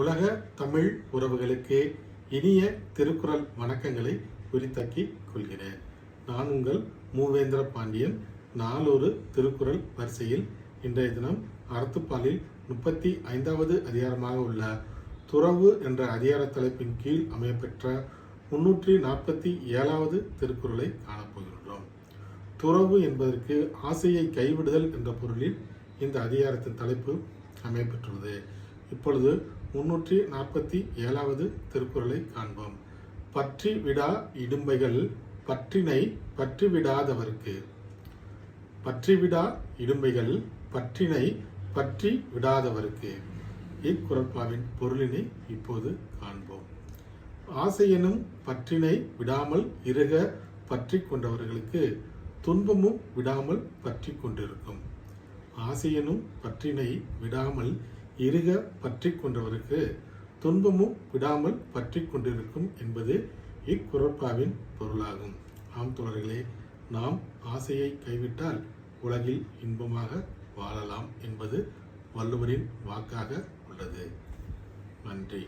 உலக தமிழ் உறவுகளுக்கு இனிய திருக்குறள் வணக்கங்களை உரித்தாக்கிக் கொள்கிறேன். நான் உங்கள் மூவேந்திர பாண்டியன். நாளொரு திருக்குறள் வரிசையில் இன்றைய தினம் அறத்துப்பாலில் முப்பத்தி ஐந்தாவது அதிகாரமாக உள்ள துறவு என்ற அதிகார தலைப்பின் கீழ் அமையப்பெற்ற முன்னூற்றி நாற்பத்தி ஏழாவது திருக்குறளை காணப்போகின்றோம் துறவு என்பதற்கு ஆசையை கைவிடுதல் என்ற பொருளில் இந்த அதிகாரத்தின் தலைப்பு அமையப்பெற்றுள்ளது இப்பொழுது முன்னூற்றி நாற்பத்தி ஏழாவது திருக்குறளை காண்போம். பற்றி விடா இடும்பைகள் பற்றினை பற்றி விடாதவர்க்கு பற்றிவிடா இடும்பைகள் பற்றினை பற்றி விடாதவர்க்கு இக்குறட்பாவின் பொருளினை இப்போது காண்போம். ஆசையனும் பற்றினை விடாமல் இருக பற்றி கொண்டவர்களுக்கு துன்பமும் விடாமல் பற்றி கொண்டிருக்கும். ஆசையனும் பற்றினை விடாமல் இருக பற்றி கொண்டவருக்கு துன்பமும் விடாமல் பற்றி கொண்டிருக்கும் என்பது இக்குரப்பாவின் பொருளாகும். ஆம் தோழர்களே நாம் ஆசையை கைவிட்டால் உலகில் இன்பமாக வாழலாம் என்பது வள்ளுவரின் வாக்காக உள்ளது. நன்றி.